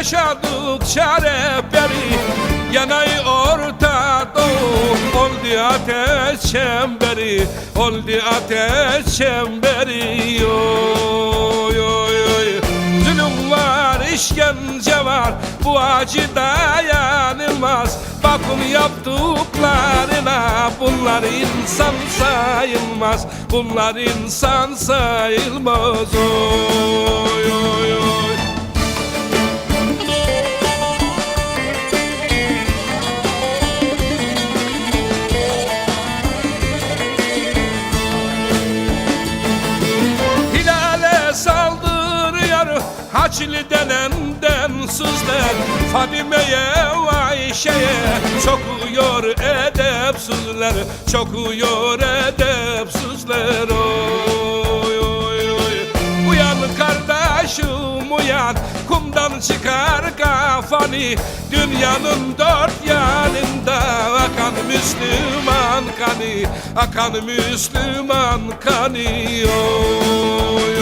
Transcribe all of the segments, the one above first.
Yaşadıkça rehberi Yanay Orta Doğu ateş çemberi Oldu ateş çemberi. Oy oy oy. Zulüm var işkence var bu acı dayanılmaz Bakın yaptıklarına bunlar insan sayılmaz. Bunlar insan sayılmaz. Oy oy oy saldırıyor Haçlı denen densizler Fadime'ye Ayşe'ye Çokuyor edepsizler Çokuyor edepsizler Oy oy oy. Uyan kardeşim uyan. Kumdan çıkar kafanı Dünyanın dört yanında Akan Müslüman kanı Akan Müslüman kanı oy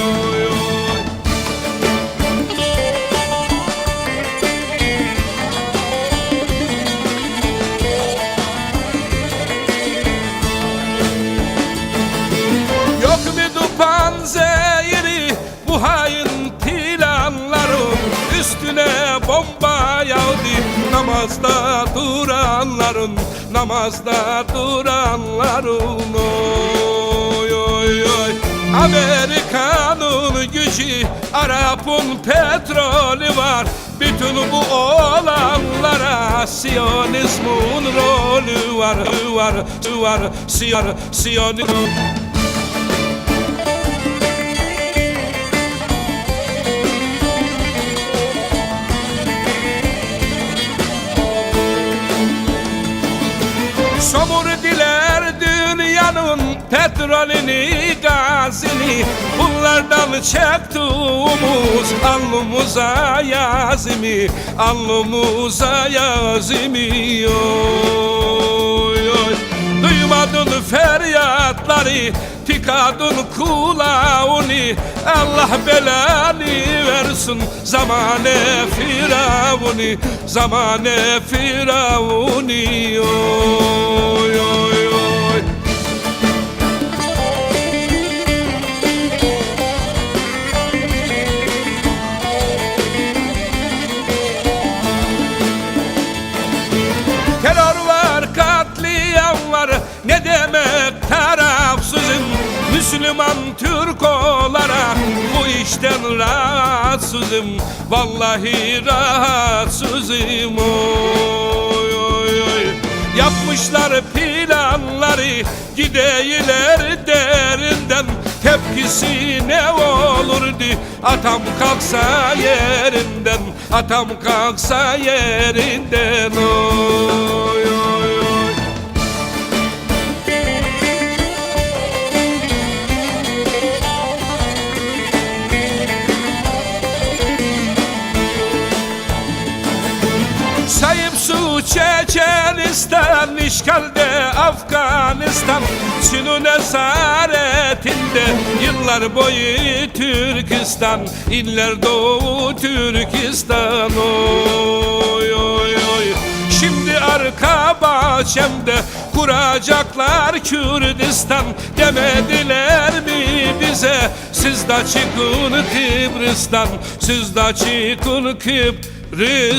namazda duranların Namazda duranların oy oy oy. Amerika'nın gücü Arap'ın petrolü var. Bütün bu olanlara Siyonizmin rolü var var var. Siyon Siyonizm petrolini, gazini Bunlardan çektiğimiz alnımıza yazimi Alnımıza yazimi oy oy. Duymadın feryatları tıkadın kulağını Allah belanı versin zamane firavuni Zamane firavuni Müslüman Türk olarak Bu işten rahatsızım. Vallahi rahatsızım Oy oy oy. Yapmışlar planları Gideyler derinden. Tepkisi ne olurdu? Atam kalksa yerinden Atam kalksa yerinden Çeçenistan işgalde Afganistan. Çin'in esaretinde Yıllar boyu Türkistan. İller Doğu Türkistan Oy oy oy. Şimdi arka bahçemde kuracaklar Kürdistan. Demediler mi bize? Siz de çıkın Kıbrıs'tan. Siz de çıkın Kıbrıs'tan Oy